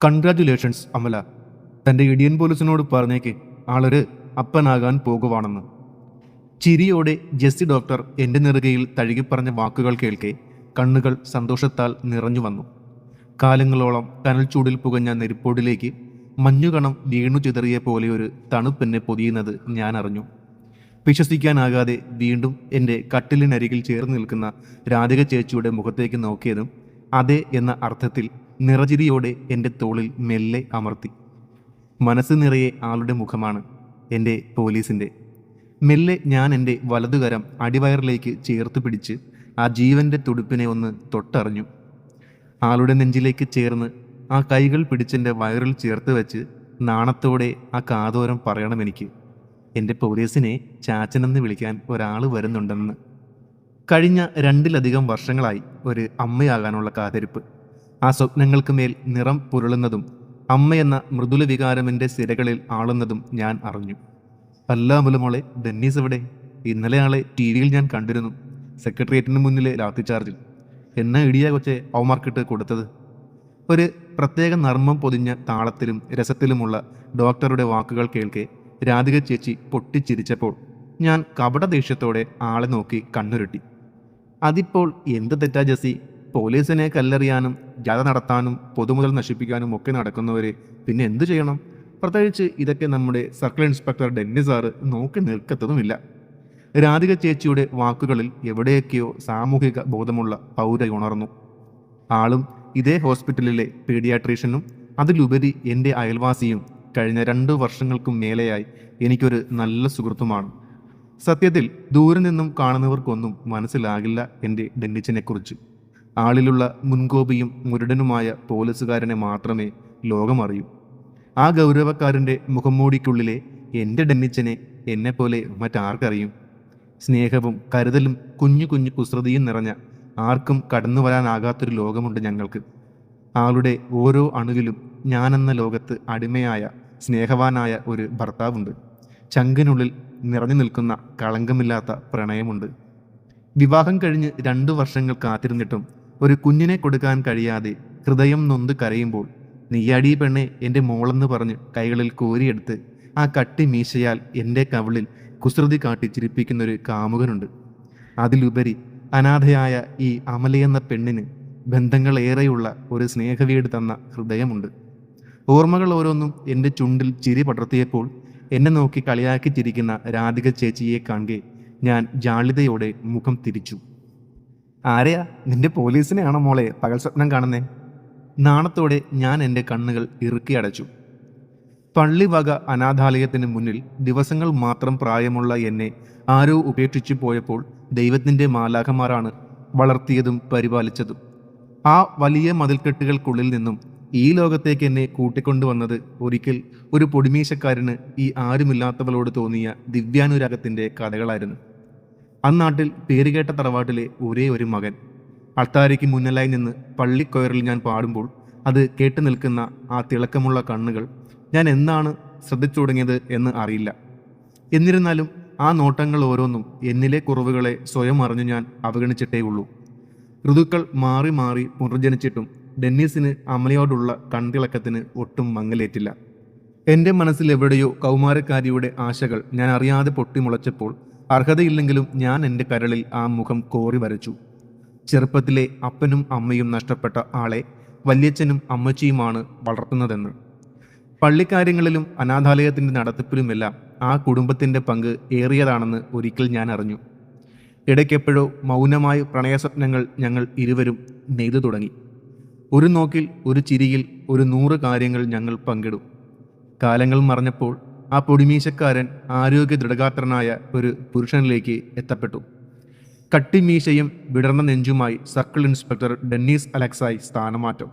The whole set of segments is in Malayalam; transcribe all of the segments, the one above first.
കൺഗ്രാറ്റുലേഷൻസ് അമല തന്റെ ഇടിയൻ പോലീസിനോട് പറഞ്ഞേക്ക് ആളൊരു അപ്പനാകാൻ പോകുവാണെന്ന്. ചിരിയോടെ ജെസ്സി ഡോക്ടർ എന്റെ നെറുകയിൽ തഴുകിപ്പറഞ്ഞ വാക്കുകൾ കേൾക്കെ കണ്ണുകൾ സന്തോഷത്താൽ നിറഞ്ഞു വന്നു. കാലങ്ങളോളം കനൽ ചൂടിൽ പുകഞ്ഞ നെരിപ്പോടിലേക്ക് മഞ്ഞുകണം വീണു ചിതറിയ പോലെ ഒരു തണുപ്പെന്നെ പൊതിയുന്നത് ഞാൻ അറിഞ്ഞു. വിശ്വസിക്കാനാകാതെ വീണ്ടും എന്റെ കട്ടിലിനരികിൽ ചേർന്ന് നിൽക്കുന്ന രാധിക ചേച്ചിയുടെ മുഖത്തേക്ക് നോക്കിയതും അതെ എന്ന അർത്ഥത്തിൽ നിറചിരിയോടെ എന്റെ തോളിൽ മെല്ലെ അമർത്തി. മനസ്സ് നിറയെ ആളുടെ മുഖമാണ് എന്റെ പോലീസിന്റെ മെല്ലെ ഞാൻ എന്റെ വലതുകരം അടിവയറിലേക്ക് ചേർത്ത് പിടിച്ച് ആ ജീവന്റെ തുടുപ്പിനെ ഒന്ന് തൊട്ടറിഞ്ഞു. ആളുടെ നെഞ്ചിലേക്ക് ചേർന്ന് ആ കൈകൾ പിടിച്ചെന്റെ വയറിൽ ചേർത്ത് വെച്ച് നാണത്തോടെ ആ കാതോരം പറയണം എനിക്ക്. എന്റെ പോലീസിനെ ചാച്ചനെന്ന് വിളിക്കാൻ ഒരാൾ വരുന്നുണ്ടെന്ന്. കഴിഞ്ഞ രണ്ടിലധികം വർഷങ്ങളായി ഒരു അമ്മയാകാനുള്ള കാത്തിരിപ്പ്. ആ സ്വപ്നങ്ങൾക്ക് മേൽ നിറം പുരളുന്നതും അമ്മയെന്ന മൃദുല വികാരമെന്റെ സിരകളിൽ ആളുന്നതും ഞാൻ അറിഞ്ഞു. അല്ലാ മുലമോളെ ഡെന്നീസ് എവിടെ? ഇന്നലെ ആളെ ടി വിയിൽ ഞാൻ കണ്ടിരുന്നു സെക്രട്ടേറിയറ്റിന് മുന്നിലെ ലാത്തി ചാർജിൽ. എന്നെ ഇടിയ കൊച്ചെ അവമാർക്കിട്ട് കൊടുത്തത്? ഒരു പ്രത്യേക നർമ്മം പൊതിഞ്ഞ താളത്തിലും രസത്തിലുമുള്ള ഡോക്ടറുടെ വാക്കുകൾ കേൾക്കെ രാധിക ചേച്ചി പൊട്ടിച്ചിരിച്ചപ്പോൾ ഞാൻ കപട ദേഷ്യത്തോടെ ആളെ നോക്കി കണ്ണുരുട്ടി. അതിപ്പോൾ എന്ത് തെറ്റാ ജസി പോലീസിനെ കല്ലെറിയാനും ജാഥ നടത്താനും പൊതുമുതൽ നശിപ്പിക്കാനും ഒക്കെ നടക്കുന്നവരെ പിന്നെ എന്തു ചെയ്യണം? പ്രത്യേകിച്ച് ഇതൊക്കെ നമ്മുടെ സർക്കിൾ ഇൻസ്പെക്ടർ ഡെന്നി സാറ് നോക്കി നിൽക്കത്തതുമില്ല. രാധിക ചേച്ചിയുടെ വാക്കുകളിൽ എവിടെയൊക്കെയോ സാമൂഹിക ബോധമുള്ള പൗര ഉണർന്നു. ആളും ഇതേ ഹോസ്പിറ്റലിലെ പീഡിയാട്രീഷ്യനും അതിലുപരി എന്റെ അയൽവാസിയും കഴിഞ്ഞ രണ്ട് വർഷങ്ങൾക്കും മേലെയായി എനിക്കൊരു നല്ല സുഹൃത്തുമാണ്. സത്യത്തിൽ ദൂരെ നിന്നും കാണുന്നവർക്കൊന്നും മനസ്സിലാകില്ല എന്റെ ഡെന്നിച്ചിനെക്കുറിച്ച്. ആളിലുള്ള മുൻകോപിയും മുരടനുമായ പോലീസുകാരനെ മാത്രമേ ലോകമറിയൂ. ആ ഗൗരവക്കാരന്റെ മുഖംമൂടിക്കുള്ളിലെ എന്റെ ഡെന്നിച്ചനെ എന്നെപ്പോലെ മറ്റാർക്കറിയും? സ്നേഹവും കരുതലും കുഞ്ഞു കുഞ്ഞു കുസൃതിയും നിറഞ്ഞ ആർക്കും കടന്നു വരാനാകാത്തൊരു ലോകമുണ്ട് ഞങ്ങൾക്ക്. ആളുടെ ഓരോ അണുവിലും ഞാനെന്ന ലോകത്ത് അടിമയായ സ്നേഹവാനായ ഒരു ഭർത്താവുണ്ട്. ചങ്കിനുള്ളിൽ നിറഞ്ഞു നിൽക്കുന്ന കളങ്കമില്ലാത്ത പ്രണയമുണ്ട്. വിവാഹം കഴിഞ്ഞ് രണ്ടു വർഷങ്ങൾ കാത്തിരുന്നിട്ടും ഒരു കുഞ്ഞിനെ കൊടുക്കാൻ കഴിയാതെ ഹൃദയം നൊന്ത് കരയുമ്പോൾ നീയാടി പെണ്ണെ എന്റെ മോളെന്ന് പറഞ്ഞ് കൈകളിൽ കോരിയെടുത്ത് ആ കട്ടി മീശയാൽ എന്റെ കവിളിൽ കുസൃതി കാട്ടി ചിരിപ്പിക്കുന്നൊരു കാമുകനുണ്ട്. അതിലുപരി അനാഥയായ ഈ അമലയെന്ന പെണ്ണിന് ബന്ധങ്ങളേറെയുള്ള ഒരു സ്നേഹവീട് തന്ന ഹൃദയമുണ്ട്. ഓർമ്മകൾ ഓരോന്നും എന്റെ ചുണ്ടിൽ ചിരി പടർത്തിയപ്പോൾ എന്നെ നോക്കി കളിയാക്കി ചിരിക്കുന്ന രാധിക ചേച്ചിയെ കാണെ ഞാൻ ജാളിതയോടെ മുഖം തിരിച്ചു. ആരെയാ നിന്റെ പോലീസിനെയാണോ മോളെ പകൽ സ്വപ്നം കാണുന്നേ? നാണത്തോടെ ഞാൻ എന്റെ കണ്ണുകൾ ഇറുക്കി അടച്ചു. പള്ളിവക അനാഥാലയത്തിന് മുന്നിൽ ദിവസങ്ങൾ മാത്രം പ്രായമുള്ള എന്നെ ആരോ ഉപേക്ഷിച്ചു പോയപ്പോൾ ദൈവത്തിന്റെ മാലാഖമാരാണ് വളർത്തിയതും പരിപാലിച്ചതും. ആ വലിയ മതിൽക്കെട്ടുകൾക്കുള്ളിൽ നിന്നും ഈ ലോകത്തേക്ക് എന്നെ കൂട്ടിക്കൊണ്ടുവന്നത് ഒരിക്കൽ ഒരു പൊടിമീശക്കാരന് ഈ ആരുമില്ലാത്തവളോട് തോന്നിയ ദിവ്യാനുരാഗത്തിന്റെ കഥകളായിരുന്നു. അന്നാട്ടിൽ പേരുകേട്ട തറവാട്ടിലെ ഒരേ ഒരു മകൻ. അൾത്താരയ്ക്ക് മുന്നിലായി നിന്ന് പള്ളിക്കൊയറിൽ ഞാൻ പാടുമ്പോൾ അത് കേട്ടു നിൽക്കുന്ന ആ തിളക്കമുള്ള കണ്ണുകൾ ഞാൻ എന്നാണ് ശ്രദ്ധിച്ചു തുടങ്ങിയത് എന്ന് അറിയില്ല. എന്നിരുന്നാലും ആ നോട്ടങ്ങൾ ഓരോന്നും എന്നിലെ കുറവുകളെ സ്വയം അറിഞ്ഞു ഞാൻ അവഗണിച്ചിട്ടേ ഉള്ളൂ. ഋതുക്കൾ മാറി മാറി പുനർജനിച്ചിട്ടും ഡെന്നീസിന് അമലയോടുള്ള കൺതിളക്കത്തിന് ഒട്ടും മങ്ങലേറ്റില്ല. എന്റെ മനസ്സിൽ എവിടെയോ കൗമാരക്കാരിയുടെ ആശകൾ ഞാൻ അറിയാതെ പൊട്ടിമുളച്ചപ്പോൾ അർഹതയില്ലെങ്കിലും ഞാൻ എന്റെ കരളിൽ ആ മുഖം കോറി വരച്ചു. ചെറുപ്പത്തിലെ അപ്പനും അമ്മയും നഷ്ടപ്പെട്ട ആളെ വല്യച്ഛനും അമ്മച്ചിയുമാണ് വളർത്തുന്നതെന്ന്. പള്ളിക്കാര്യങ്ങളിലും അനാഥാലയത്തിന്റെ നടത്തിപ്പിലുമെല്ലാം ആ കുടുംബത്തിന്റെ പങ്ക് ഏറിയതാണെന്ന് ഒരിക്കൽ ഞാൻ അറിഞ്ഞു. ഇടയ്ക്കെപ്പോഴോ മൗനമായ പ്രണയസ്വപ്നങ്ങൾ ഞങ്ങൾ ഇരുവരും നെയ്തു തുടങ്ങി. ഒരു നോക്കിൽ ഒരു ചിരിയിൽ ഒരു നൂറ് കാര്യങ്ങൾ ഞങ്ങൾ പങ്കിടും. കാലങ്ങൾ മറഞ്ഞപ്പോൾ ആ പൊടിമീശക്കാരൻ ആരോഗ്യ ദൃഢഗാത്രനായ ഒരു പുരുഷനിലേക്ക് എത്തപ്പെട്ടു. കട്ടിമീശയും വിടർന്ന നെഞ്ചുമായി സർക്കിൾ ഇൻസ്പെക്ടർ ഡെന്നീസ് അലക്സായി സ്ഥാനമാറ്റം.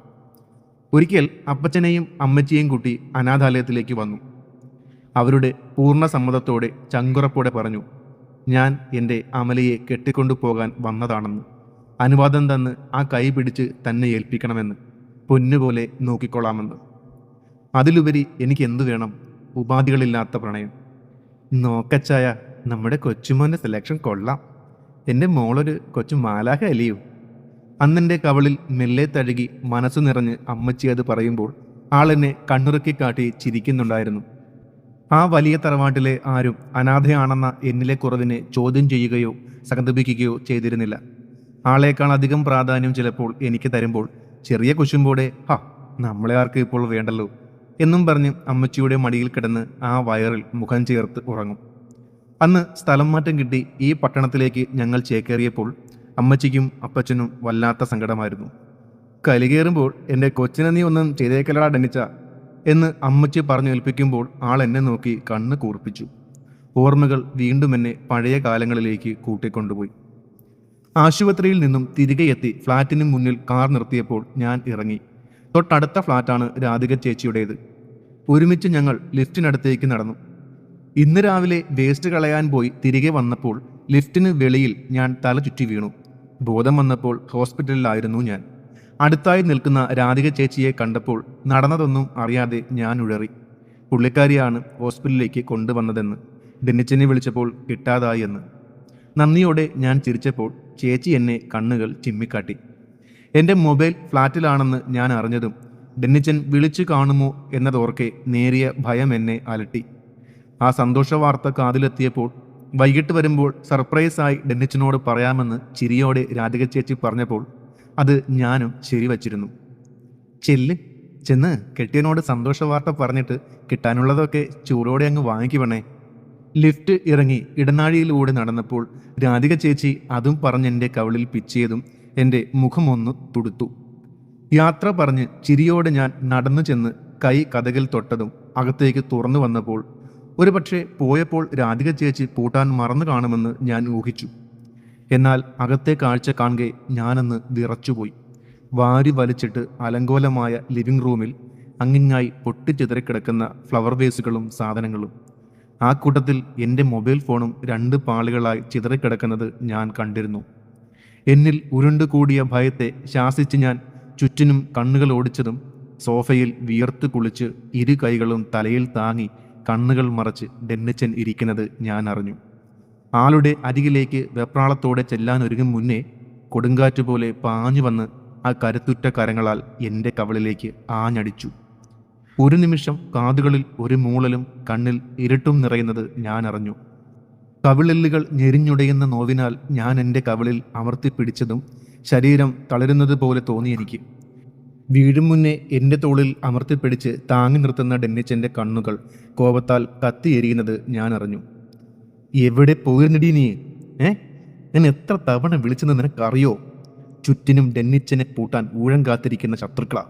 ഒരിക്കൽ അപ്പച്ചനെയും അമ്മച്ചിയെയും കൂട്ടി അനാഥാലയത്തിലേക്ക് വന്നു. അവരുടെ പൂർണ സമ്മതത്തോടെ ചങ്കുറപ്പോടെ പറഞ്ഞു ഞാൻ എന്റെ അമലയെ കെട്ടിക്കൊണ്ടു പോകാൻ വന്നതാണെന്ന്. അനുവാദം തന്ന് ആ കൈ പിടിച്ച് തന്നെ ഏൽപ്പിക്കണമെന്ന്. പൊന്നുപോലെ നോക്കിക്കൊള്ളാമെന്ന്. അതിലുപരി എനിക്ക് എന്തു വേണം? ഉപാധികളില്ലാത്ത പ്രണയം. നോക്കച്ചായ നമ്മുടെ കൊച്ചുമോന്റെ സെലക്ഷൻ കൊള്ളാം. എന്റെ മോളൊരു കൊച്ചു മാലാഹ അലിയോ. അന്നെന്റെ കവളിൽ മെല്ലെ തഴുകി മനസ്സു നിറഞ്ഞ് അമ്മച്ചി അത് പറയുമ്പോൾ ആളെന്നെ കണ്ണുറുക്കി കാട്ടി ചിരിക്കുന്നുണ്ടായിരുന്നു. ആ വലിയ തറവാട്ടിലെ ആരും അനാഥയാണെന്ന എന്നിലെ കുറവിനെ ചോദ്യം ചെയ്യുകയോ സഹതപിക്കുകയോ ചെയ്തിരുന്നില്ല. ആളേക്കാൾ അധികം പ്രാധാന്യം ചിലപ്പോൾ എനിക്ക് തരുമ്പോൾ ചെറിയ കുശുമ്പോടെ ഹാ നമ്മളെ ആർക്ക് ഇപ്പോൾ വേണ്ടല്ലോ. എന്നും പറഞ്ഞ് അമ്മച്ചിയുടെ മടിയിൽ കിടന്ന് ആ വയറിൽ മുഖം ചേർത്ത് ഉറങ്ങും. അന്ന് സ്ഥലം മാറ്റം കിട്ടി ഈ പട്ടണത്തിലേക്ക് ഞങ്ങൾ ചേക്കേറിയപ്പോൾ അമ്മച്ചിക്കും അപ്പച്ചനും വല്ലാത്ത സങ്കടമായിരുന്നു. കലികേറുമ്പോൾ എന്റെ കൊച്ചിനെ നീ ഒന്നും ചെയ്തേക്കലടാ ഡനിച്ച എന്ന് അമ്മച്ചി പറഞ്ഞു ഏൽപ്പിക്കുമ്പോൾ ആൾ എന്നെ നോക്കി കണ്ണ് കൂർപ്പിച്ചു. ഓർമ്മകൾ വീണ്ടും എന്നെ പഴയ കാലങ്ങളിലേക്ക് കൂട്ടിക്കൊണ്ടുപോയി. ആശുപത്രിയിൽ നിന്നും തിരികെ എത്തി ഫ്ലാറ്റിന് മുന്നിൽ കാർ നിർത്തിയപ്പോൾ ഞാൻ ഇറങ്ങി. തൊട്ടടുത്ത ഫ്ലാറ്റാണ് രാധിക ചേച്ചിയുടേത്. ഒരുമിച്ച് ഞങ്ങൾ ലിഫ്റ്റിനടുത്തേക്ക് നടന്നു. ഇന്ന് രാവിലെ വേസ്റ്റ് കളയാൻ പോയി തിരികെ വന്നപ്പോൾ ലിഫ്റ്റിന് വെളിയിൽ ഞാൻ തല ചുറ്റി വീണു. ബോധം വന്നപ്പോൾ ഹോസ്പിറ്റലിലായിരുന്നു ഞാൻ. അടുത്തായി നിൽക്കുന്ന രാധിക ചേച്ചിയെ കണ്ടപ്പോൾ നടന്നതൊന്നും അറിയാതെ ഞാൻ ഉഴറി. പുള്ളിക്കാരിയാണ് ഹോസ്പിറ്റലിലേക്ക് കൊണ്ടുവന്നതെന്ന് ഡെന്നിച്ചനെ വിളിച്ചപ്പോൾ കിട്ടാതായി എന്ന്. നന്ദിയോടെ ഞാൻ ചിരിച്ചപ്പോൾ ചേച്ചി എന്നെ കണ്ണുകൾ ചിമ്മിക്കാട്ടി. എന്റെ മൊബൈൽ ഫ്ലാറ്റിലാണെന്ന് ഞാൻ അറിഞ്ഞതും ഡെന്നിച്ചൻ വിളിച്ചു കാണുമോ എന്നതോർക്കെ നേരിയ ഭയം എന്നെ അലട്ടി. ആ സന്തോഷ വാർത്ത കാതിലെത്തിയപ്പോൾ വൈകിട്ട് വരുമ്പോൾ സർപ്രൈസായി ഡെന്നിച്ചനോട് പറയാമെന്ന് ചിരിയോടെ രാധിക ചേച്ചി പറഞ്ഞപ്പോൾ അത് ഞാനും ശരിവച്ചിരുന്നു. ചെല്ല് ചെന്ന് കെട്ടിയനോട് സന്തോഷ വാർത്ത പറഞ്ഞിട്ട് കിട്ടാനുള്ളതൊക്കെ ചൂടോടെ അങ്ങ് വാങ്ങിക്കുവണേ ലിഫ്റ്റ് ഇറങ്ങി ഇടനാഴിയിലൂടെ നടന്നപ്പോൾ രാധിക ചേച്ചി അതും പറഞ്ഞ് എന്റെ കവിളിൽ പിച്ചിയതും എന്റെ മുഖമൊന്ന് തുടുത്തു. യാത്ര പറഞ്ഞ് ചിരിയോടെ ഞാൻ നടന്നു ചെന്ന് കൈ കഥകിൽ തൊട്ടതും അകത്തേക്ക് തുറന്നു വന്നപ്പോൾ ഒരുപക്ഷെ പോയപ്പോൾ രാധിക ചേച്ചി പൂട്ടാൻ മറന്നു കാണുമെന്ന് ഞാൻ ഊഹിച്ചു. എന്നാൽ അകത്തെ കാഴ്ച കാണുകെ ഞാനന്ന് വിറച്ചുപോയി. വാരി വലിച്ചിട്ട് അലങ്കോലമായ ലിവിംഗ് റൂമിൽ അങ്ങിങ്ങായി പൊട്ടിച്ചിതറിക്കിടക്കുന്ന ഫ്ലവർ വേസുകളും സാധനങ്ങളും. ആ കൂട്ടത്തിൽ എന്റെ മൊബൈൽ ഫോണും രണ്ട് പാളികളായി ചിതറിക്കിടക്കുന്നത് ഞാൻ കണ്ടിരുന്നു. എന്നിൽ ഉരുണ്ടുകൂടിയ ഭയത്തെ ശാസിച്ച് ഞാൻ ചുറ്റിനും കണ്ണുകൾ ഓടിച്ചതും സോഫയിൽ വിയർത്ത് കുളിച്ച് ഇരു കൈകളും തലയിൽ താങ്ങി കണ്ണുകൾ മറച്ച് ഡെന്നിച്ചൻ ഇരിക്കുന്നത് ഞാൻ അറിഞ്ഞു. ആളുടെ അരികിലേക്ക് വെപ്രാളത്തോടെ ചെല്ലാൻ ഒരുങ്ങും മുന്നേ കൊടുങ്കാറ്റ് പോലെ പാഞ്ഞു വന്ന് ആ കരുത്തുറ്റ കരങ്ങളാൽ എന്റെ കവളിലേക്ക് ആഞ്ഞടിച്ചു. ഒരു നിമിഷം കാതുകളിൽ ഒരു മൂളലും കണ്ണിൽ ഇരുട്ടും നിറയുന്നത് ഞാൻ അറിഞ്ഞു. കവിളെല്ലുകൾ ഞെരിഞ്ഞുടയുന്ന നോവിനാൽ ഞാൻ എന്റെ കവിളിൽ അമർത്തിപ്പിടിച്ചതും ശരീരം തളരുന്നത് പോലെ തോന്നി എനിക്ക്. വീഴും മുന്നേ എന്റെ തോളിൽ അമർത്തിപ്പിടിച്ച് താങ്ങി നിർത്തുന്ന ഡെന്നിച്ചന്റെ കണ്ണുകൾ കോപത്താൽ കത്തിയെരിയുന്നത് ഞാൻ അറിഞ്ഞു. എവിടെ പോയിരുന്നിടീ നീ? ഏ? ഞാൻ എത്ര തവണ വിളിച്ചെന്ന് നിനക്കറിയോ? ചുറ്റിനും ഡെന്നിച്ചനെ പൂട്ടാൻ ഊഴം കാത്തിരിക്കുന്ന ശത്രുക്കളാ.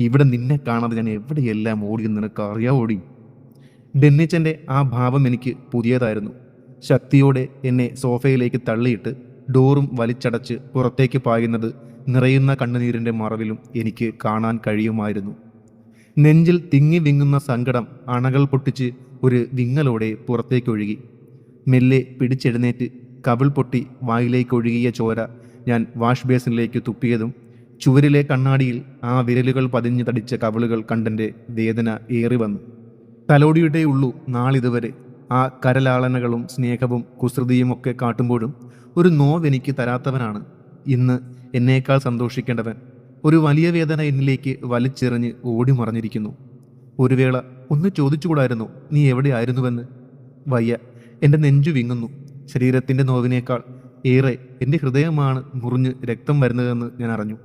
ഇവിടെ നിന്നെ കാണാതെ ഞാൻ എവിടെയെല്ലാം ഓടിയെന്ന് നിനക്കറിയാ ഓടി ഡെന്നിച്ചന്റെ ആ ഭാവം എനിക്ക് പുതിയതായിരുന്നു. ശക്തിയോടെ എന്നെ സോഫയിലേക്ക് തള്ളിയിട്ട് ഡോറും വലിച്ചടച്ച് പുറത്തേക്ക് പായുന്നത് നിറയുന്ന കണ്ണുനീരിന്റെ മറവിലും എനിക്ക് കാണാൻ കഴിയുമായിരുന്നു. നെഞ്ചിൽ തിങ്ങി വിങ്ങുന്ന സങ്കടം അണകൾ പൊട്ടിച്ച് ഒരു വിങ്ങലോടെ പുറത്തേക്കൊഴുകി. മെല്ലെ പിടിച്ചെഴുന്നേറ്റ് കവിൾ പൊട്ടി വായിലേക്ക് ഒഴുകിയ ചോര ഞാൻ വാഷ് ബേസിനിലേക്ക് തുപ്പിയതും ചുവരിലെ കണ്ണാടിയിൽ ആ വിരലുകൾ പതിഞ്ഞു തടിച്ച കവിളുകൾ കണ്ടെന്റെ വേദന ഏറി വന്നു തലോടിയുടെ ഉള്ളൂ നാളിതുവരെ ആ കരലാളനകളും സ്നേഹവും കുസൃതിയും ഒക്കെ കാട്ടുമ്പോഴും ഒരു നോവെനിക്ക് തരാത്തവനാണ്. ഇന്ന് എന്നേക്കാൾ സന്തോഷിക്കേണ്ടവൻ ഒരു വലിയ വേദന എന്നിലേക്ക് വലിച്ചെറിഞ്ഞ് ഓടി മറഞ്ഞിരിക്കുന്നു ഒരു വേള ഒന്ന് ചോദിച്ചുകൂടായിരുന്നു നീ എവിടെയായിരുന്നുവെന്ന് വയ്യ എന്റെ നെഞ്ചു വിങ്ങുന്നു. ശരീരത്തിന്റെ നോവിനേക്കാൾ ഏറെ എന്റെ ഹൃദയമാണ് മുറിഞ്ഞ് രക്തം വരുന്നതെന്ന് ഞാൻ അറിഞ്ഞു.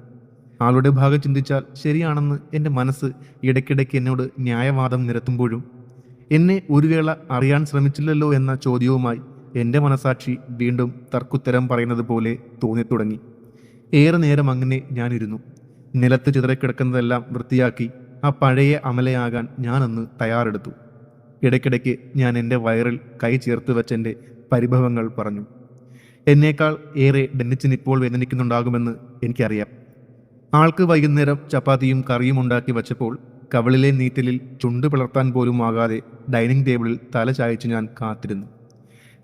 ആളുടെ ഭാഗം ചിന്തിച്ചാൽ ശരിയാണെന്ന് എന്റെ മനസ്സ് ഇടയ്ക്കിടയ്ക്ക് എന്നോട് ന്യായവാദം നിരത്തുമ്പോഴും എന്നെ ഒരു വേള അറിയാൻ ശ്രമിച്ചില്ലല്ലോ എന്ന ചോദ്യവുമായി എന്റെ മനസാക്ഷി വീണ്ടും തർക്കുത്തരം പറയുന്നത് പോലെ തോന്നിത്തുടങ്ങി. ഏറെ നേരം അങ്ങനെ ഞാനിരുന്നു. നിലത്ത് ചിതറിക്കിടക്കുന്നതെല്ലാം വൃത്തിയാക്കി ആ പഴയ അമലയാകാൻ ഞാനന്ന് തയ്യാറെടുത്തു. ഇടയ്ക്കിടയ്ക്ക് ഞാൻ എന്റെ വയറിൽ കൈ ചേർത്ത് വെച്ചെന്റെ പരിഭവങ്ങൾ പറഞ്ഞു. എന്നേക്കാൾ ഏറെ ഡെന്നിച്ചിന് ഇപ്പോൾ വേദനിക്കുന്നുണ്ടാകുമെന്ന് എനിക്കറിയാം. ആൾക്ക് വൈകുന്നേരം ചപ്പാത്തിയും കറിയും ഉണ്ടാക്കി വച്ചപ്പോൾ കവിളിലെ നീറ്റലിൽ ചുണ്ട് പിളർത്താൻ പോലും ആകാതെ ഡൈനിങ് ടേബിളിൽ തല ചായച്ച് ഞാൻ കാത്തിരുന്നു.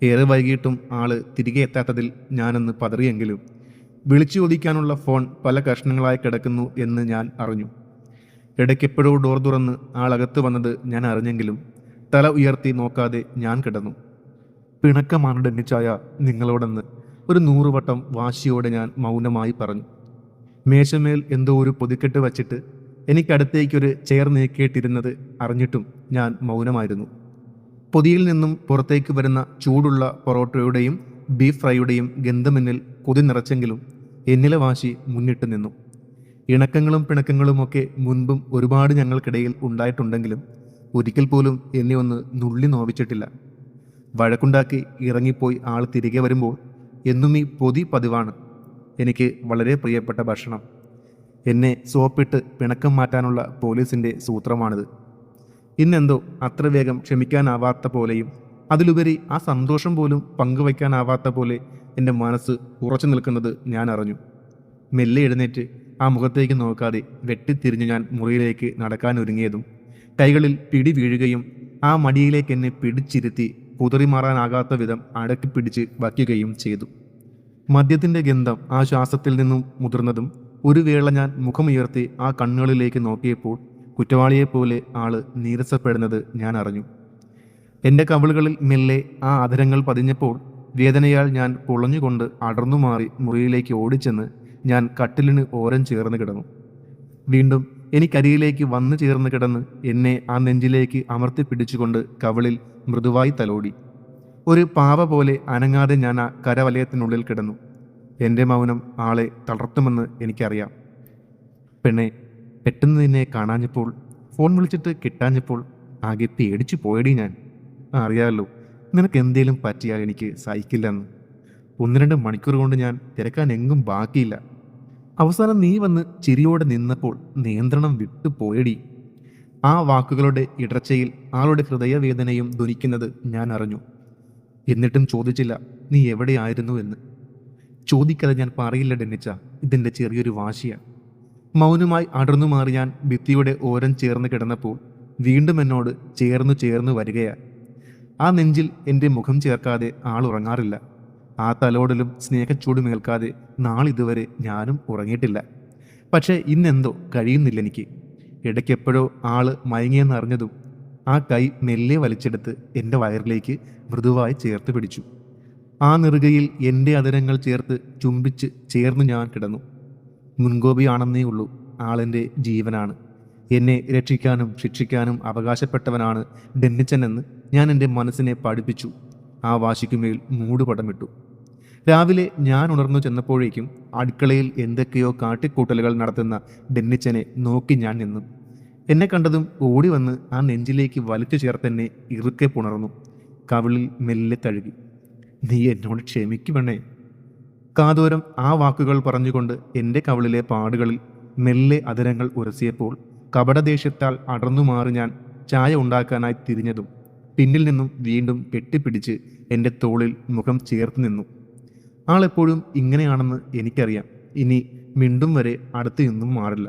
ഏറെ വൈകിട്ടും ആൾ തിരികെ എത്താത്തതിൽ ഞാനെന്ന് പതറിയെങ്കിലും വിളിച്ചു ചോദിക്കാനുള്ള ഫോൺ പല കഷ്ണങ്ങളായി കിടക്കുന്നു എന്ന് ഞാൻ അറിഞ്ഞു. ഇടയ്ക്കെപ്പോഴോ ഡോർ തുറന്ന് ആളകത്ത് വന്നത് ഞാൻ അറിഞ്ഞെങ്കിലും തല ഉയർത്തി നോക്കാതെ ഞാൻ കിടന്നു. പിണക്കമാണ് ഡെന്നിച്ചായ നിങ്ങളോടെന്ന് ഒരു നൂറുവട്ടം വാശിയോടെ ഞാൻ മൗനമായി പറഞ്ഞു. മേശമേൽ എന്തോ ഒരു പൊതിക്കെട്ട് വച്ചിട്ട് എനിക്കടുത്തേക്കൊരു ചെയർ നീക്കിയിട്ടിരുന്നത് അറിഞ്ഞിട്ടും ഞാൻ മൗനമായിരുന്നു. പൊതിയിൽ നിന്നും പുറത്തേക്ക് വരുന്ന ചൂടുള്ള പൊറോട്ടയുടെയും ബീഫ് ഫ്രൈയുടെയും ഗന്ധമെന്നിൽ കൊതി നിറച്ചെങ്കിലും എന്നിലെ വാശി മുന്നിട്ട് നിന്നു. ഇണക്കങ്ങളും പിണക്കങ്ങളുമൊക്കെ മുൻപും ഒരുപാട് ഞങ്ങൾക്കിടയിൽ ഉണ്ടായിട്ടുണ്ടെങ്കിലും ഒരിക്കൽ പോലും എന്നെ ഒന്ന് നുള്ളി നോവിച്ചിട്ടില്ല. വഴക്കുണ്ടാക്കി ഇറങ്ങിപ്പോയി ആൾ തിരികെ വരുമ്പോൾ എന്നും ഈ പൊതി പതിവാണ്. എനിക്ക് വളരെ പ്രിയപ്പെട്ട ഭക്ഷണം. എന്നെ സോപ്പിട്ട് പിണക്കം മാറ്റാനുള്ള പോലീസിന്റെ സൂത്രമാണിത്. ഇന്നെന്തോ അത്ര വേഗം ക്ഷമിക്കാനാവാത്ത പോലെയും അതിലുപരി ആ സന്തോഷം പോലും പങ്കുവയ്ക്കാനാവാത്ത പോലെ എന്റെ മനസ്സ് ഉറച്ചു നിൽക്കുന്നത് ഞാൻ അറിഞ്ഞു. മെല്ലെ എഴുന്നേറ്റ് ആ മുഖത്തേക്ക് നോക്കാതെ വെട്ടിത്തിരിഞ്ഞ് ഞാൻ മുറിയിലേക്ക് നടക്കാൻ ഒരുങ്ങിയതും കൈകളിൽ പിടി വീഴുകയും ആ മടിയിലേക്ക് എന്നെ പിടിച്ചിരുത്തി പുതറിമാറാനാകാത്ത വിധം അടക്കി പിടിച്ച് വയ്ക്കുകയും ചെയ്തു. മദ്യത്തിന്റെ ഗന്ധം ആ ശ്വാസത്തിൽ നിന്നും മുതിർന്നതും ഒരു വേള ഞാൻ മുഖമുയർത്തി ആ കണ്ണുകളിലേക്ക് നോക്കിയപ്പോൾ കുറ്റവാളിയെപ്പോലെ ആൾ നീരസപ്പെടുന്നത് ഞാൻ അറിഞ്ഞു. എന്റെ കവിളുകളിൽ മെല്ലെ ആ അധരങ്ങൾ പതിഞ്ഞപ്പോൾ വേദനയാൽ ഞാൻ പൊളഞ്ഞുകൊണ്ട് അടർന്നു മാറി മുറിയിലേക്ക് ഓടിച്ചെന്ന് ഞാൻ കട്ടിലിന് ഓരം ചേർന്ന് കിടന്നു. വീണ്ടും എനിക്കരിയിലേക്ക് വന്നു ചേർന്ന് കിടന്ന് എന്നെ ആ നെഞ്ചിലേക്ക് അമർത്തി പിടിച്ചുകൊണ്ട് കവിളിൽ മൃദുവായി തലോടി. ഒരു പാവ പോലെ അനങ്ങാതെ ഞാൻ ആ കരവലയത്തിനുള്ളിൽ കിടന്നു. എന്റെ മൗനം ആളെ തളർത്തുമെന്ന് എനിക്കറിയാം. പെണ്ണെ പെട്ടെന്ന് നിന്നെ കാണാഞ്ഞപ്പോൾ ഫോൺ വിളിച്ചിട്ട് കിട്ടാഞ്ഞപ്പോൾ ആകെ പേടിച്ചു പോയടി ഞാൻ. അറിയാമല്ലോ നിനക്ക് എന്തേലും പറ്റിയാൽ എനിക്ക് സഹിക്കില്ലെന്ന്. ഒന്ന് രണ്ട് മണിക്കൂർ കൊണ്ട് ഞാൻ തിരക്കാൻ എങ്ങും ബാക്കിയില്ല. അവസാനം നീ വന്ന് ചിരിയോടെ നിന്നപ്പോൾ നിയന്ത്രണം വിട്ടു പോയടി. ആ വാക്കുകളുടെ ഇടർച്ചയിൽ ആളുടെ ഹൃദയവേദനയും ധ്വനിക്കുന്നത് ഞാൻ അറിഞ്ഞു. എന്നിട്ടും ചോദിച്ചില്ല നീ എവിടെയായിരുന്നു? എന്ന്. ചോദിക്കാതെ ഞാൻ പറയില്ല ഡെന്നിച്ച. ഇതിന്റെ ചെറിയൊരു വാശിയ. മൗനമായി അടർന്നു മാറി ഞാൻ ഭിത്തിയുടെ ഓരം ചേർന്ന് കിടന്നപ്പോൾ വീണ്ടും എന്നോട് ചേർന്നു ചേർന്ന് വരികയാ. ആ നെഞ്ചിൽ എന്റെ മുഖം ചേർക്കാതെ ആൾ ഉറങ്ങാറില്ല. ആ തലോടലും സ്നേഹച്ചൂടും ഏൽക്കാതെ നാളിതുവരെ ഞാനും ഉറങ്ങിയിട്ടില്ല. പക്ഷേ ഇന്നെന്തോ കഴിയുന്നില്ല എനിക്ക്. ഇടയ്ക്കെപ്പോഴോ ആൾ മയങ്ങിയെന്നറിഞ്ഞതും ആ കൈ മെല്ലെ വലിച്ചെടുത്ത് എന്റെ വയറിലേക്ക് മൃദുവായി ചേർത്ത് പിടിച്ചു. ആ നെറുകയിൽ എന്റെ അതിരങ്ങൾ ചേർത്ത് ചുംബിച്ച് ചേർന്ന് ഞാൻ കിടന്നു. മുൻകോപിയാണെന്നേ ഉള്ളൂ ആളെന്റെ ജീവനാണ്. എന്നെ രക്ഷിക്കാനും ശിക്ഷിക്കാനും അവകാശപ്പെട്ടവനാണ് ഡെന്നിച്ചനെന്ന് ഞാൻ എന്റെ മനസ്സിനെ പഠിപ്പിച്ചു. ആ വാശിക്കുമേൽ മൂടുപടമിട്ടു. രാവിലെ ഞാൻ ഉണർന്നു ചെന്നപ്പോഴേക്കും അടുക്കളയിൽ എന്തൊക്കെയോ കാട്ടിക്കൂട്ടലുകൾ നടത്തുന്ന ഡെന്നിച്ചനെ നോക്കി ഞാൻ നിന്നു. എന്നെ കണ്ടതും ഓടി വന്ന് ആ നെഞ്ചിലേക്ക് വലിച്ചു ചേർത്തെന്നെ ഇറുക്കെ പുണർന്നു. കവിളിൽ മെല്ലെ തഴുകി. നീ എന്നോട് ക്ഷമിക്കുമെണ്ണേ കാതോരം ആ വാക്കുകൾ പറഞ്ഞുകൊണ്ട് എന്റെ കവളിലെ പാടുകളിൽ മെല്ലെ അതിരങ്ങൾ ഉരസിയപ്പോൾ കപടദേഷ്യത്താൽ അടർന്നുമാറി ഞാൻ ചായ ഉണ്ടാക്കാനായി തിരിഞ്ഞതും പിന്നിൽ നിന്നും വീണ്ടും കെട്ടിപ്പിടിച്ച് എന്റെ തോളിൽ മുഖം ചേർത്ത് നിന്നു. ആളെപ്പോഴും ഇങ്ങനെയാണെന്ന് എനിക്കറിയാം. ഇനി മിണ്ടും വരെ അടുത്ത് നിന്നും മാറില്ല.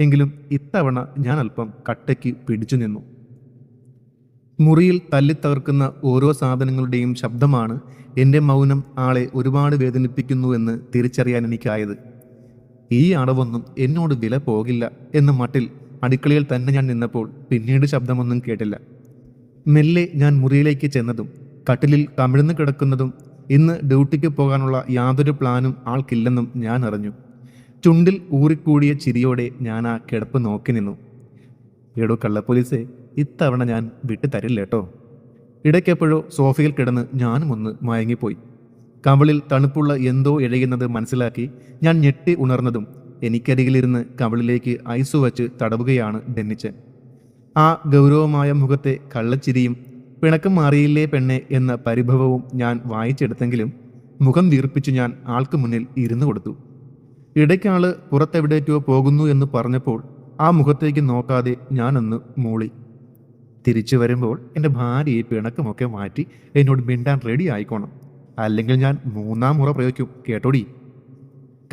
എങ്കിലും ഇത്തവണ ഞാൻ അല്പം കട്ടയ്ക്ക് പിടിച്ചു നിന്നു. മുറിയിൽ തല്ലിത്തകർക്കുന്ന ഓരോ സാധനങ്ങളുടെയും ശബ്ദമാണ് എന്റെ മൗനം ആളെ ഒരുപാട് വേദനിപ്പിക്കുന്നു എന്ന് തിരിച്ചറിയാൻ എനിക്കായത്. ഈ അടവൊന്നും എന്നോട് വില പോകില്ല എന്ന മട്ടിൽ അടുക്കളയിൽ തന്നെ ഞാൻ നിന്നപ്പോൾ പിന്നീട് ശബ്ദമൊന്നും കേട്ടില്ല. മെല്ലെ ഞാൻ മുറിയിലേക്ക് ചെന്നതും കട്ടിലിൽ കമിഴ്ന്നു കിടക്കുന്നതും ഇന്ന് ഡ്യൂട്ടിക്ക് പോകാനുള്ള യാതൊരു പ്ലാനും ആൾക്കില്ലെന്നും ഞാൻ അറിഞ്ഞു. ചുണ്ടിൽ ഊറിക്കൂടിയ ചിരിയോടെ ഞാൻ ആ കിടപ്പ് നോക്കി നിന്നു. എടോ കള്ളപ്പോലീസെ ഇത്തവണ ഞാൻ വിട്ടു തരില്ല കേട്ടോ. ഇടയ്ക്കെപ്പോഴോ സോഫയിൽ കിടന്ന് ഞാനും ഒന്ന് മയങ്ങിപ്പോയി. കവളിൽ തണുപ്പുള്ള എന്തോ ഇഴയുന്നത് മനസ്സിലാക്കി ഞാൻ ഞെട്ടി ഉണർന്നതും എനിക്കരികിലിരുന്ന് കവളിലേക്ക് ഐസ് വച്ച് തടവുകയാണ് ഡെന്നിച്ചൻ ആ ഗൗരവമായ മുഖത്തെ കള്ളച്ചിരിയും പിണക്കം മാറിയില്ലേ പെണ്ണെ എന്ന പരിഭവവും ഞാൻ വായിച്ചെടുത്തെങ്കിലും മുഖം വീർപ്പിച്ചു ഞാൻ ആൾക്ക് മുന്നിൽ ഇരുന്നു കൊടുത്തു. ഇടയ്ക്കാൾ പുറത്തെവിടേക്കോ പോകുന്നു എന്ന് പറഞ്ഞപ്പോൾ ആ മുഖത്തേക്ക് നോക്കാതെ ഞാനൊന്ന് മൂളി. തിരിച്ചു വരുമ്പോൾ എന്റെ ഭാര്യയെ പിണക്കമൊക്കെ മാറ്റി എന്നോട് മിണ്ടാൻ റെഡി ആയിക്കോണം. അല്ലെങ്കിൽ ഞാൻ മൂന്നാം മുറ പ്രയോഗിക്കും. കേട്ടോടി?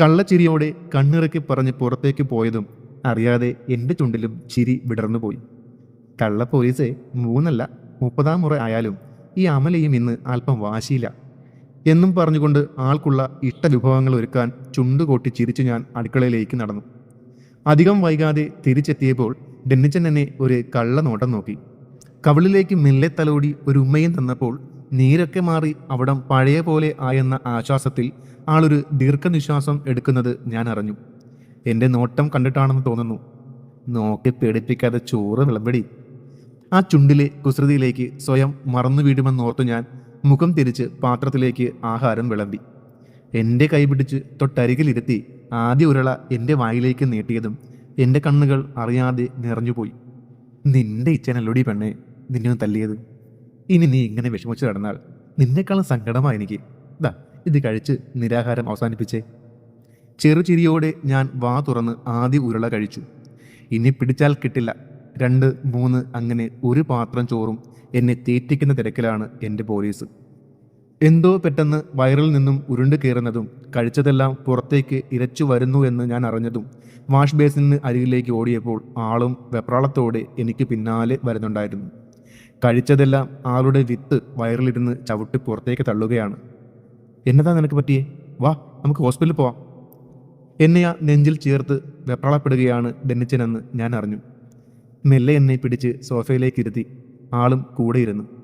കള്ളച്ചിരിയോടെ കണ്ണിറക്കി പറഞ്ഞ് പുറത്തേക്ക് പോയതും അറിയാതെ എന്റെ ചുണ്ടിലും ചിരി വിടർന്നുപോയി. കള്ള പോലീസെ മൂന്നല്ല മുപ്പതാം മുറ ആയാലും ഈ അമലയും ഇന്ന് അല്പം വാശിയില്ല എന്നും പറഞ്ഞുകൊണ്ട് ആൾക്കുള്ള ഇഷ്ടവിഭവങ്ങൾ ഒരുക്കാൻ ചുണ്ടുകൊട്ടി ചിരിച്ചു ഞാൻ അടുക്കളയിലേക്ക് നടന്നു. അധികം വൈകാതെ തിരിച്ചെത്തിയപ്പോൾ ഡെന്നിച്ചൻ എന്നെ ഒരു കള്ള നോട്ടം നോക്കി. കവിളിലേക്ക് മെല്ലെ തലോടി ഒരു ഉമ്മയും തന്നപ്പോൾ നീരൊക്കെ മാറി അവിടം പഴയ പോലെ ആയെന്ന ആശ്വാസത്തിൽ ആളൊരു ദീർഘനിശ്വാസം എടുക്കുന്നത് ഞാൻ അറിഞ്ഞു. എന്റെ നോട്ടം കണ്ടിട്ടാണെന്ന് തോന്നുന്നു. നോക്കി പേടിപ്പിക്കാതെ ചോറ് വിളമ്പടി. ആ ചുണ്ടിലെ കുസൃതിയിലേക്ക് സ്വയം മറന്നു വീടുമെന്നോർത്തു ഞാൻ മുഖം തിരിച്ച് പാത്രത്തിലേക്ക് ആഹാരം വിളമ്പി. എന്റെ കൈ പിടിച്ച് തൊട്ടരികിലിരുത്തി ആദ്യ ഉരുള എന്റെ വായിലേക്ക് നീട്ടിയതും എന്റെ കണ്ണുകൾ അറിയാതെ നിറഞ്ഞുപോയി നിന്റെ ഇച്ഛനല്ലൊടി പെണ്ണെ നിന്നെ തല്ലിയത്. ഇനി നീ ഇങ്ങനെ വിഷമിച്ചു നടന്നാൽ നിന്നെക്കാളും സങ്കടമാണ് എനിക്ക്. ദാ ഇത് കഴിച്ച് നിരാഹാരം അവസാനിപ്പിച്ചേ. ചെറുചിരിയോടെ ഞാൻ വാ തുറന്ന് ആദ്യ ഉരുള കഴിച്ചു. ഇനി പിടിച്ചാൽ കിട്ടില്ല. രണ്ട് മൂന്ന് അങ്ങനെ ഒരു പാത്രം ചോറും എന്നെ തേറ്റിക്കുന്ന തിരക്കിലാണ് എന്റെ പോലീസ്. എന്തോ പെട്ടെന്ന് വയറിൽ നിന്നും ഉരുണ്ട് കയറുന്നതും കഴിച്ചതെല്ലാം പുറത്തേക്ക് ഇരച്ചു വരുന്നു എന്ന് ഞാൻ അറിഞ്ഞതും വാഷ് ബേസിന് അരികിലേക്ക് ഓടിയപ്പോൾ ആളും വെപ്രാളത്തോടെ എനിക്ക് പിന്നാലെ വരുന്നുണ്ടായിരുന്നു. കഴിച്ചതെല്ലാം ആളുടെ വിത്ത് വയറിലിരുന്ന് ചവിട്ടി പുറത്തേക്ക് തള്ളുകയാണ്. എന്നതാ നിനക്ക് പറ്റിയേ? വാ നമുക്ക് ഹോസ്പിറ്റലിൽ പോവാം. എന്നെ ആ നെഞ്ചിൽ ചേർത്ത് വെപ്രാളപ്പെടുകയാണ് ഡെന്നിച്ചനെന്ന് ഞാൻ അറിഞ്ഞു. മെല്ലെ എന്നെ പിടിച്ച് സോഫയിലേക്ക് ഇരുത്തി ആളും കൂടെ ഇരുന്നു.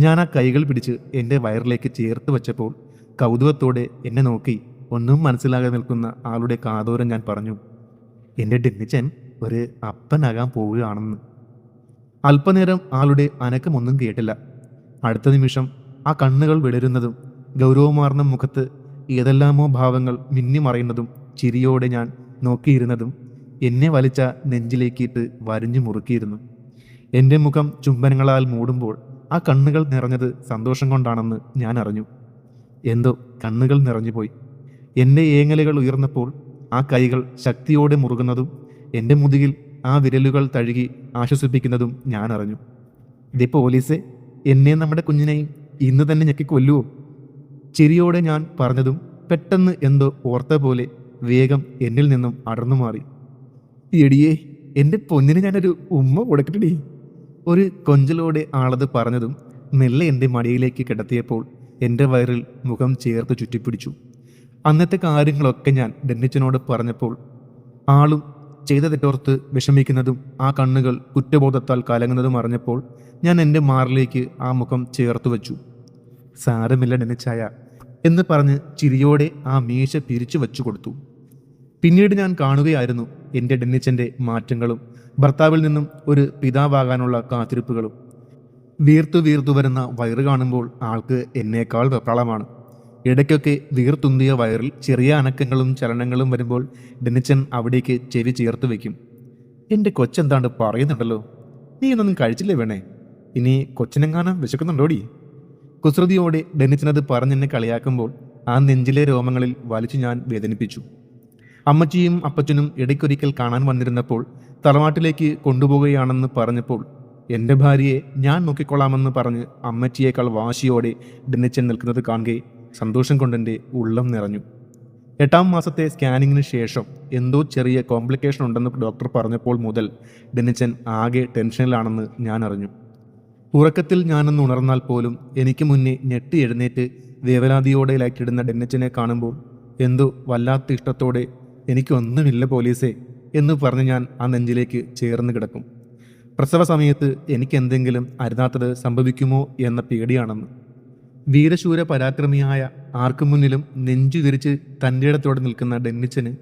ഞാൻ ആ കൈകൾ പിടിച്ച് എന്റെ വയറിലേക്ക് ചേർത്ത് വച്ചപ്പോൾ കൗതുകത്തോടെ എന്നെ നോക്കി ഒന്നും മനസ്സിലാകാതെ നിൽക്കുന്ന ആളുടെ കാതോരം ഞാൻ പറഞ്ഞു എന്റെ ഡെന്നിച്ചൻ ഒരു അപ്പനാകാൻ പോവുകയാണെന്ന്. അല്പനേരം ആളുടെ അനക്കമൊന്നും കേട്ടില്ല. അടുത്ത നിമിഷം ആ കണ്ണുകൾ വിടരുന്നതും ഗൗരവമാർന്ന മുഖത്ത് ഏതെല്ലാമോ ഭാവങ്ങൾ മിന്നിമറയുന്നതും ചിരിയോടെ ഞാൻ നോക്കിയിരുന്നതും എന്നെ വലിച്ച നെഞ്ചിലേക്കിട്ട് വരിഞ്ഞു മുറുക്കിയിരുന്നു. എന്റെ മുഖം ചുംബനങ്ങളാൽ മൂടുമ്പോൾ ആ കണ്ണുകൾ നിറഞ്ഞത് സന്തോഷം കൊണ്ടാണെന്ന് ഞാൻ അറിഞ്ഞു. എന്തോ കണ്ണുകൾ നിറഞ്ഞുപോയി എന്റെ ഏങ്ങലുകൾ ഉയർന്നപ്പോൾ ആ കൈകൾ ശക്തിയോടെ മുറുകുന്നതും എന്റെ മുതുകിൽ ആ വിരലുകൾ തഴുകി ആശ്വസിപ്പിക്കുന്നതും ഞാൻ അറിഞ്ഞു. ഇതേ പോലീസെ എന്നെ നമ്മുടെ കുഞ്ഞിനെയും ഇന്ന് തന്നെ ഞെക്കി കൊല്ലുവോ? ചിരിയോടെ ഞാൻ പറഞ്ഞതും പെട്ടെന്ന് എന്തോ ഓർത്ത പോലെ വേഗം എന്നിൽ നിന്നും അടർന്നു മാറി. എടിയേ എന്റെ പൊന്നിന് ഞാനൊരു ഉമ്മ കൊടുക്കട്ടെടി ഒരു കൊഞ്ചലോടെ ആളത് പറഞ്ഞതും മെല്ലെ എന്റെ മടിയിലേക്ക് കിടത്തിയപ്പോൾ എന്റെ വയറിൽ മുഖം ചേർത്ത് ചുറ്റിപ്പിടിച്ചു. അന്നത്തെ കാര്യങ്ങളൊക്കെ ഞാൻ ഡെന്നിച്ചനോട് പറഞ്ഞപ്പോൾ ആളും ചെയ്ത തെറ്റോർത്ത് വിഷമിക്കുന്നതും ആ കണ്ണുകൾ കുറ്റബോധത്താൽ കലങ്ങുന്നതും അറിഞ്ഞപ്പോൾ ഞാൻ എന്റെ മാറിലേക്ക് ആ മുഖം ചേർത്ത് വച്ചു. സാരമില്ല ഡെന്നിച്ചായ എന്ന് പറഞ്ഞ് ചിരിയോടെ ആ മീശ പിരിച്ചു വച്ചു കൊടുത്തു. പിന്നീട് ഞാൻ കാണുകയായിരുന്നു എന്റെ ഡെന്നിച്ചന്റെ മാറ്റങ്ങളും ഭർത്താവിൽ നിന്നും ഒരു പിതാവാകാനുള്ള കാത്തിരിപ്പുകളും. വീർത്തു വീർത്തു വരുന്ന വയറ് കാണുമ്പോൾ ആൾക്ക് എന്നേക്കാൾ വെപ്രാളമാണ്. ഇടയ്ക്കൊക്കെ വീർത്തുന്തിയ വയറിൽ ചെറിയ അനക്കങ്ങളും ചലനങ്ങളും വരുമ്പോൾ ഡെന്നിച്ചൻ അവിടേക്ക് ചെവി ചേർത്ത് വയ്ക്കും. എന്റെ കൊച്ചെന്താണ്ട് പറയുന്നുണ്ടല്ലോ? നീ ഒന്നും കഴിച്ചില്ലേ വേണേ? ഇനി കൊച്ചിനെങ്ങാനും വിശക്കുന്നുണ്ടോടി? കുസൃതിയോടെ ഡെന്നിച്ചനത് പറഞ്ഞെന്നെ കളിയാക്കുമ്പോൾ ആ നെഞ്ചിലെ രോമങ്ങളിൽ വലിച്ചു ഞാൻ വേദനിപ്പിച്ചു. അമ്മച്ചിയും അപ്പച്ചനും ഇടയ്ക്കൊരിക്കൽ കാണാൻ വന്നിരുന്നപ്പോൾ തറവാട്ടിലേക്ക് കൊണ്ടുപോവുകയാണെന്ന് പറഞ്ഞപ്പോൾ എന്റെ ഭാര്യയെ ഞാൻ നോക്കിക്കൊള്ളാമെന്ന് പറഞ്ഞ് അമ്മച്ചിയേക്കാൾ വാശിയോടെ ഡെന്നിച്ചൻ നിൽക്കുന്നത് കാണുകയെ സന്തോഷം കൊണ്ടെന്റെ ഉള്ളം നിറഞ്ഞു. എട്ടാം മാസത്തെ സ്കാനിങ്ങിന് ശേഷം എന്തോ ചെറിയ കോംപ്ലിക്കേഷൻ ഉണ്ടെന്ന് ഡോക്ടർ പറഞ്ഞപ്പോൾ മുതൽ ഡെന്നിച്ചൻ ആകെ ടെൻഷനിലാണെന്ന് ഞാൻ അറിഞ്ഞു. ഉറക്കത്തിൽ ഞാനൊന്ന് ഉണർന്നാൽ പോലും എനിക്ക് മുന്നേ ഞെട്ടി എഴുന്നേറ്റ് വേവലാതിയോടെ ലൈറ്റിടുന്ന ഡെന്നിച്ചനെ കാണുമ്പോൾ എന്തോ വല്ലാത്ത ഇഷ്ടത്തോടെ എനിക്കൊന്നുമില്ല പോലീസേ എന്ന് പറഞ്ഞ് ഞാൻ ആ നെഞ്ചിലേക്ക് ചേർന്ന് കിടക്കും. പ്രസവ സമയത്ത് എനിക്കെന്തെങ്കിലും അരുതാത്തത് സംഭവിക്കുമോ എന്ന പേടിയാണെന്ന്. വീരശൂര പരാക്രമിയായ ആർക്കും മുന്നിലും നെഞ്ചു വിരിച്ച് തന്റെ ഇടത്തോടെ നിൽക്കുന്ന ഡെന്നിച്ചന്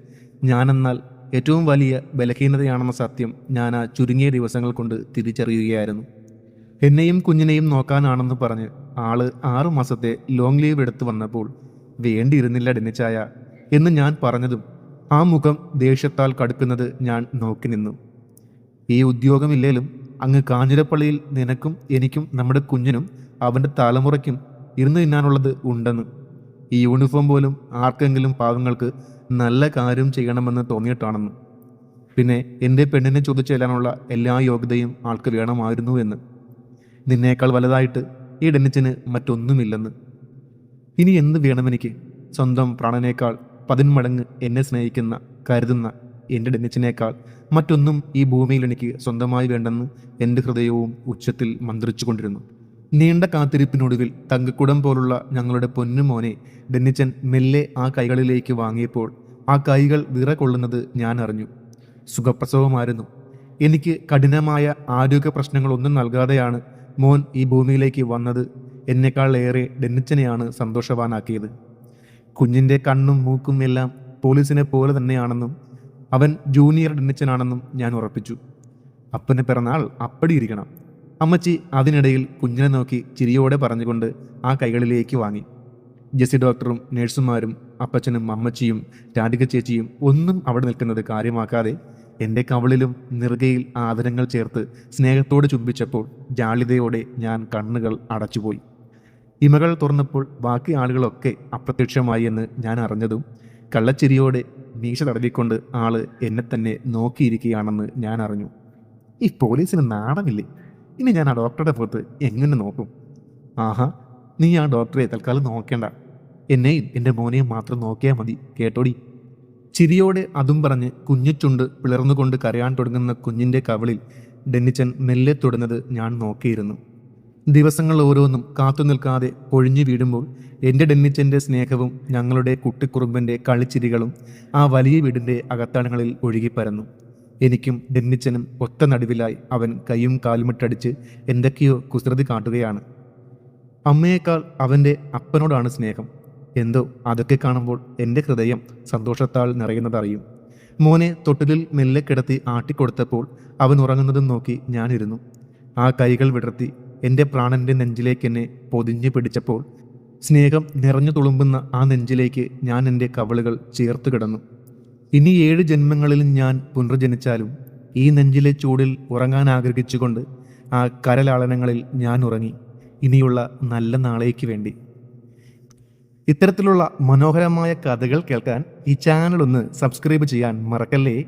ഞാനെന്നാൽ ഏറ്റവും വലിയ ബലഹീനതയാണെന്ന സത്യം ഞാൻ ആ ചുരുങ്ങിയ ദിവസങ്ങൾ കൊണ്ട് തിരിച്ചറിയുകയായിരുന്നു. എന്നെയും കുഞ്ഞിനെയും നോക്കാനാണെന്ന് പറഞ്ഞ് ആൾ ആറു മാസത്തെ ലോങ് ലീവ് എടുത്തു വന്നപ്പോൾ വേണ്ടിയിരുന്നില്ല ഡെന്നിച്ചായ എന്ന് ഞാൻ പറഞ്ഞതും ആ മുഖം ദേഷ്യത്താൽ കടുക്കുന്നത് ഞാൻ നോക്കി നിന്നു. ഈ ഉദ്യോഗമില്ലേലും അങ്ങ് കാഞ്ഞിരപ്പള്ളിയിൽ നിനക്കും എനിക്കും നമ്മുടെ കുഞ്ഞിനും അവന്റെ തലമുറയ്ക്കും ഇരുന്ന് തിന്നാനുള്ളത് ഉണ്ടെന്ന്. ഈ യൂണിഫോം പോലും ആർക്കെങ്കിലും പാവങ്ങൾക്ക് നല്ല കാര്യം ചെയ്യണമെന്ന് തോന്നിയിട്ടാണെന്ന്. പിന്നെ എന്റെ പെണ്ണിനെ ചോദിച്ചു ചെല്ലാനുള്ള എല്ലാ യോഗ്യതയും ആൾക്ക് വേണമായിരുന്നു എന്ന്. നിന്നേക്കാൾ വലുതായിട്ട് ഈ ഡെന്നിച്ചിന് മറ്റൊന്നുമില്ലെന്ന്. ഇനി എന്ത് വേണമെനിക്ക്? സ്വന്തം പ്രാണനേക്കാൾ പതിന്മടങ്ങ് എന്നെ സ്നേഹിക്കുന്ന കരുതുന്ന എന്റെ ഡെന്നിച്ചിനേക്കാൾ മറ്റൊന്നും ഈ ഭൂമിയിൽ എനിക്ക് സ്വന്തമായി വേണ്ടെന്ന് എന്റെ ഹൃദയവും ഉച്ചത്തിൽ മന്ത്രിച്ചുകൊണ്ടിരുന്നു. നീണ്ട കാത്തിരിപ്പിനൊടുവിൽ തങ്കക്കുടം പോലുള്ള ഞങ്ങളുടെ പൊന്നുമോനെ ഡെന്നിച്ചൻ മെല്ലെ ആ കൈകളിലേക്ക് വാങ്ങിയപ്പോൾ ആ കൈകൾ വിറ കൊള്ളുന്നത് ഞാൻ അറിഞ്ഞു. സുഖപ്രസവമായിരുന്നു. എനിക്ക് കഠിനമായ ആരോഗ്യ പ്രശ്നങ്ങളൊന്നും നൽകാതെയാണ് മോൻ ഈ ഭൂമിയിലേക്ക് വന്നത്. ഏറെ ഡെന്നിച്ചനെയാണ് സന്തോഷവാനാക്കിയത്. കുഞ്ഞിന്റെ കണ്ണും മൂക്കും എല്ലാം പോലീസിനെ പോലെ തന്നെയാണെന്നും അവൻ ജൂനിയർ ഡെന്നിച്ചനാണെന്നും ഞാൻ ഉറപ്പിച്ചു. അപ്പന്റെ പിറന്നാൾ അപ്പടി ഇരിക്കണം. അമ്മച്ചി അതിനിടയിൽ കുഞ്ഞിനെ നോക്കി ചിരിയോടെ പറഞ്ഞുകൊണ്ട് ആ കൈകളിലേക്ക് വാങ്ങി. ജെസ്സി ഡോക്ടറും നേഴ്സുമാരും അപ്പച്ചനും അമ്മച്ചിയും രാധിക ചേച്ചിയും ഒന്നും അവിടെ നിൽക്കുന്നത് കാര്യമാക്കാതെ എന്റെ കവളിലും നിറുകയിൽ ആദരങ്ങൾ ചേർത്ത് സ്നേഹത്തോടെ ചുംബിച്ചപ്പോൾ ജാളിതയോടെ ഞാൻ കണ്ണുകൾ അടച്ചുപോയി. ഇമകൾ തുറന്നപ്പോൾ ബാക്കി ആളുകളൊക്കെ അപ്രത്യക്ഷമായി എന്ന് ഞാൻ അറിഞ്ഞതും കള്ളച്ചിരിയോടെ മീശ തടവിക്കൊണ്ട് ആൾ എന്നെ തന്നെ നോക്കിയിരിക്കുകയാണെന്ന് ഞാൻ അറിഞ്ഞു. ഈ പോലീസിന് നാണമില്ലേ? ഇനി ഞാൻ ആ ഡോക്ടറുടെ പുറത്ത് എങ്ങനെ നോക്കും? ആഹാ നീ ആ ഡോക്ടറെ തൽക്കാലം നോക്കേണ്ട. എന്നെയും എന്റെ മോനെയും മാത്രം നോക്കിയാൽ മതി കേട്ടോടി. ചിരിയോടെ അതും പറഞ്ഞ് കുഞ്ഞിച്ചുണ്ട് പിളർന്നുകൊണ്ട് കരയാൻ തുടങ്ങുന്ന കുഞ്ഞിന്റെ കവളിൽ ഡെന്നിച്ചൻ മെല്ലെ തൊടുന്നത് ഞാൻ നോക്കിയിരുന്നു. ദിവസങ്ങൾ ഓരോന്നും കാത്തു നിൽക്കാതെ പൊഴിഞ്ഞു വീടുമ്പോൾ എന്റെ ഡെന്നിച്ചന്റെ സ്നേഹവും ഞങ്ങളുടെ കുട്ടിക്കുറുമ്പന്റെ കളിച്ചിരികളും ആ വലിയ വീടിന്റെ അകത്തളങ്ങളിൽ ഒഴുകിപ്പരന്നു. എനിക്കും ഡെന്നിച്ചനും ഒത്ത നടുവിലായി അവൻ കൈയും കാലുമിട്ടടിച്ച് എന്തൊക്കെയോ കുസൃതി കാട്ടുകയാണ്. അമ്മയേക്കാൾ അവന്റെ അപ്പനോടാണ് സ്നേഹം. എന്തോ അതൊക്കെ കാണുമ്പോൾ എന്റെ ഹൃദയം സന്തോഷത്താൽ നിറയുന്നതറിയും. മോനെ തൊട്ടിലിൽ മെല്ലെ കിടത്തി ആട്ടിക്കൊടുത്തപ്പോൾ അവൻ ഉറങ്ങുന്നതും നോക്കി ഞാനിരുന്നു. ആ കൈകൾ വിടർത്തി എന്റെ പ്രാണന്റെ നെഞ്ചിലേക്ക് എന്നെ പൊതിഞ്ഞു പിടിച്ചപ്പോൾ സ്നേഹം നിറഞ്ഞു തുളുമ്പുന്ന ആ നെഞ്ചിലേക്ക് ഞാൻ എന്റെ കവളുകൾ ചേർത്ത് കിടന്നു. ഇനി ഏഴ് ജന്മങ്ങളിൽ ഞാൻ പുനർജനിച്ചാലും ഈ നെഞ്ചിലെ ചൂടിൽ ഉറങ്ങാൻ ആഗ്രഹിച്ചുകൊണ്ട് ആ കരലാളനങ്ങളിൽ ഞാൻ ഉറങ്ങി. ഇനിയുള്ള നല്ല നാളേക്ക് വേണ്ടി. ഇത്തരത്തിലുള്ള മനോഹരമായ കഥകൾ കേൾക്കാൻ ഈ ചാനൽ ഒന്ന് സബ്സ്ക്രൈബ് ചെയ്യാൻ മറക്കല്ലേ?